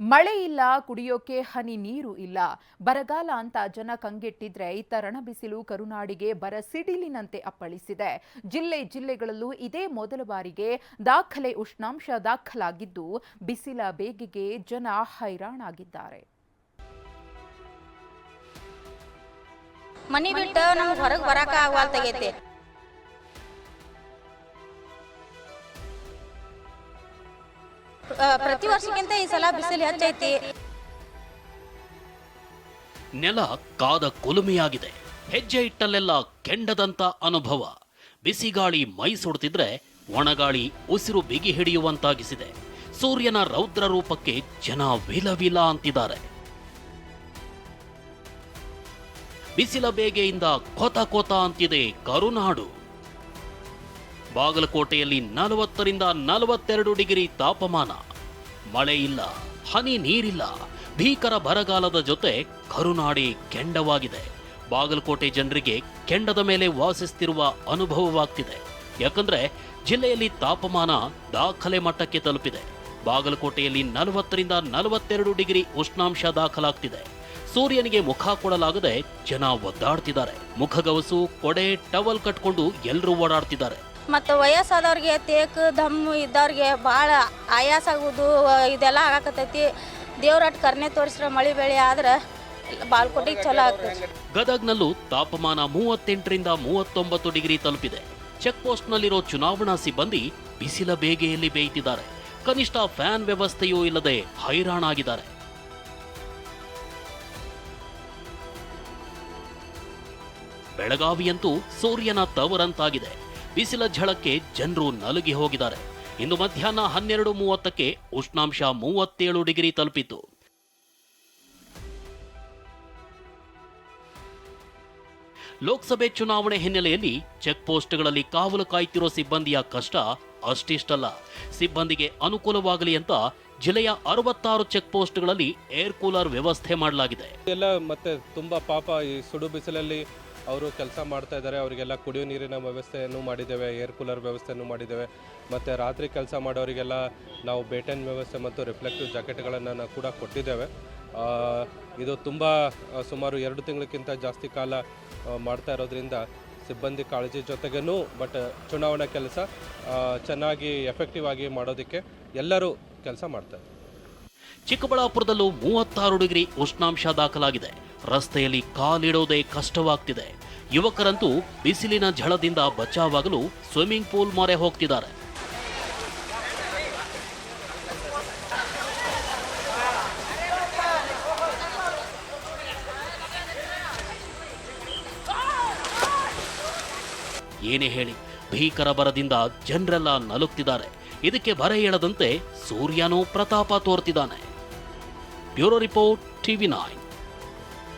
ಮಳೆ ಇಲ್ಲ, ಕುಡಿಯೋಕೆ ಹನಿ ನೀರು ಇಲ್ಲ. ಬರಗಾಲ ಅಂತ ಜನ ಕಂಗೆಟ್ಟಿದ್ರೆ ಇತ್ತ ರಣಬಿಸಿಲು ಕರುನಾಡಿಗೆ ಬರ ಸಿಡಿಲಿನಂತೆ ಅಪ್ಪಳಿಸಿದೆ. ಜಿಲ್ಲೆ ಜಿಲ್ಲೆಗಳಲ್ಲೂ ಇದೇ ಮೊದಲ ಬಾರಿಗೆ ದಾಖಲೆ ಉಷ್ಣಾಂಶ ದಾಖಲಾಗಿದ್ದು, ಬಿಸಿಲ ಬೇಗೆಗೆ ಜನ ಹೈರಾಣಾಗಿದ್ದಾರೆ. ಮನಿ ಬಿಟ್ಟು ನಮ್ಗೆ ಹೊರಗೆ ಬರಾಕ ಪ್ರತಿ ವರ್ಷಕ್ಕಿಂತ ಈ ಸಲ ಬಿಸಿಲು ಹೆಚ್ಚೈತಿ. ನೆಲ ಕಾದ ಕುಲುಮೆಯಾಗಿದೆ. ಹೆಜ್ಜೆ ಇಟ್ಟಲ್ಲೆಲ್ಲ ಕೆಂಡದಂತ ಅನುಭವ. ಬಿಸಿಗಾಳಿ ಮೈ ಸುಡ್ತಿದ್ರೆ ಒಣಗಾಳಿ ಉಸಿರು ಬಿಗಿ ಹಿಡಿಯುವಂತಾಗಿಸಿದೆ. ಸೂರ್ಯನ ರೌದ್ರ ರೂಪಕ್ಕೆ ಜನ ವಿಲವಿಲ ಅಂತಿದ್ದಾರೆ. ಬಿಸಿಲ ಬೇಗೆಯಿಂದ ಕೊತ ಕೋತ ಅಂತಿದೆ ಕರುನಾಡು. ಬಾಗಲಕೋಟೆಯಲ್ಲಿ ನಲವತ್ತರಿಂದ ನಲವತ್ತೆರಡು ಡಿಗ್ರಿ ತಾಪಮಾನ. ಮಳೆ ಇಲ್ಲ ಹನಿ ನೀರಿಲ್ಲ. ಭೀಕರ ಬರಗಾಲದ ಜೊತೆ ಕರುನಾಡಿ ಕೆಂಡವಾಗಿದೆ. ಬಾಗಲಕೋಟೆ ಜನರಿಗೆ ಕೆಂಡದ ಮೇಲೆ ವಾಸಿಸ್ತಿರುವ ಅನುಭವವಾಗ್ತಿದೆ. ಯಾಕಂದ್ರೆ ಜಿಲ್ಲೆಯಲ್ಲಿ ತಾಪಮಾನ ದಾಖಲೆ ಮಟ್ಟಕ್ಕೆ ತಲುಪಿದೆ. ಬಾಗಲಕೋಟೆಯಲ್ಲಿ ನಲವತ್ತರಿಂದ ನಲವತ್ತೆರಡು ಡಿಗ್ರಿ ಉಷ್ಣಾಂಶ ದಾಖಲಾಗ್ತಿದೆ. ಸೂರ್ಯನಿಗೆ ಮುಖ ಕೊಡಲಾಗದೆ ಜನ ಒದ್ದಾಡ್ತಿದ್ದಾರೆ. ಮುಖಗವಸು, ಕೊಡೆ, ಟವಲ್ ಕಟ್ಕೊಂಡು ಎಲ್ಲರೂ ಓಡಾಡ್ತಿದ್ದಾರೆ. ಮತ್ತು ವಯಸ್ಸಾದವ್ರಿಗೆ ತೇಕು ದಮ್ಮು ಇದ್ದವ್ರಿಗೆ ಭಾಳ ಆಯಾಸ ಆಗೋದು ಇದೆಲ್ಲ ಆಗಾಕತ್ತೈತಿ. ದೇವ್ರಟ್ಟು ಕರ್ನೆ ತೋರಿಸ್ರೆ ಮಳೆ ಬೆಳೆ ಆದ್ರೆ ಬಾಲ್ಕೋಟಿಗೆ ಚಲೋ ಆಗ್ತದೆ ಗದಗ್ನಲ್ಲೂ ತಾಪಮಾನ ಮೂವತ್ತೆಂಟರಿಂದ ಮೂವತ್ತೊಂಬತ್ತು ಡಿಗ್ರಿ ತಲುಪಿದೆ. ಚೆಕ್ ಪೋಸ್ಟ್ನಲ್ಲಿರೋ ಚುನಾವಣಾ ಸಿಬ್ಬಂದಿ ಬಿಸಿಲ ಬೇಗೆಯಲ್ಲಿ ಬೇಯ್ತಿದ್ದಾರೆ. ಕನಿಷ್ಠ ಫ್ಯಾನ್ ವ್ಯವಸ್ಥೆಯೂ ಇಲ್ಲದೆ ಹೈರಾಣಾಗಿದ್ದಾರೆ. ಬೆಳಗಾವಿಯಂತೂ ಸೂರ್ಯನ ತವರಂತಾಗಿದೆ. ಬಿಸಿಲ ಝಳಕ್ಕೆ ಜನರು ನಲುಗಿ ಹೋಗಿದ್ದಾರೆ. ಇಂದು ಮಧ್ಯಾಹ್ನ ಹನ್ನೆರಡು ಮೂವತ್ತಕ್ಕೆ ಉಷ್ಣಾಂಶ ಮೂವತ್ತೇಳು ಡಿಗ್ರಿ ತಲುಪಿತು ಲೋಕಸಭೆ ಚುನಾವಣೆ ಹಿನ್ನೆಲೆಯಲ್ಲಿ ಚೆಕ್ ಪೋಸ್ಟ್ಗಳಲ್ಲಿ ಕಾವಲು ಕಾಯ್ತಿರೋ ಸಿಬ್ಬಂದಿಯ ಕಷ್ಟ ಅಷ್ಟಿಷ್ಟಲ್ಲ. ಸಿಬ್ಬಂದಿಗೆ ಅನುಕೂಲವಾಗಲಿ ಅಂತ ಜಿಲ್ಲೆಯ ಅರವತ್ತಾರು ಚೆಕ್ ಪೋಸ್ಟ್ಗಳಲ್ಲಿ ಏರ್ ಕೂಲರ್ ವ್ಯವಸ್ಥೆ ಮಾಡಲಾಗಿದೆ. ಎಲ್ಲ ಮತ್ತೆ ತುಂಬಾ ಪಾಪ ಈ ಸುಡು ಬಿಸಿಲಲ್ಲಿ ಅವರು ಕೆಲಸ ಮಾಡ್ತಾ ಇದ್ದಾರೆ, ಅವರಿಗೆಲ್ಲ ಕುಡಿಯೋ ನೀರಿನ ವ್ಯವಸ್ಥೆಯನ್ನು ಮಾಡಿದ್ದೇವೆ ಏರ್ ಕೂಲರ್ ವ್ಯವಸ್ಥೆಯನ್ನು ಮಾಡಿದ್ದೇವೆ. ಮತ್ತು ರಾತ್ರಿ ಕೆಲಸ ಮಾಡೋರಿಗೆಲ್ಲ ನಾವು ಬೇಟನ್ ವ್ಯವಸ್ಥೆ ಮತ್ತು ರಿಫ್ಲೆಕ್ಟಿವ್ ಜಾಕೆಟ್ಗಳನ್ನು ಕೂಡ ಕೊಟ್ಟಿದ್ದೇವೆ. ಇದು ತುಂಬ ಸುಮಾರು ಎರಡು ತಿಂಗಳಕ್ಕಿಂತ ಜಾಸ್ತಿ ಕಾಲ ಮಾಡ್ತಾ ಇರೋದ್ರಿಂದ ಸಿಬ್ಬಂದಿ ಕಾಳಜಿ ಜೊತೆಗೂ ಬಟ್ ಚುನಾವಣಾ ಕೆಲಸ ಚೆನ್ನಾಗಿ ಎಫೆಕ್ಟಿವ್ ಆಗಿ ಮಾಡೋದಕ್ಕೆ ಎಲ್ಲರೂ ಕೆಲಸ ಮಾಡ್ತಾರೆ ಚಿಕ್ಕಬಳ್ಳಾಪುರದಲ್ಲೂ ಮೂವತ್ತಾರು ಡಿಗ್ರಿ ಉಷ್ಣಾಂಶ ದಾಖಲಾಗಿದೆ. ರಸ್ತೆಯಲ್ಲಿ ಕಾಲಿಡೋದೇ ಕಷ್ಟವಾಗ್ತಿದೆ. ಯುವಕರಂತೂ ಬಿಸಿಲಿನ ಝಳದಿಂದ ಬಚಾವಾಗಲು ಸ್ವಿಮ್ಮಿಂಗ್ ಪೂಲ್ ಮೊರೆ ಹೋಗ್ತಿದ್ದಾರೆ. ಏನೇ ಹೇಳಿ, ಭೀಕರ ಬರದಿಂದ ಜನರೆಲ್ಲ ನಲುಗ್ತಿದ್ದಾರೆ. ಇದಕ್ಕೆ ಬರ ಹೇಳದಂತೆ ಸೂರ್ಯನೂ ಪ್ರತಾಪ ತೋರ್ತಿದ್ದಾನೆ. Bureau report TV nine.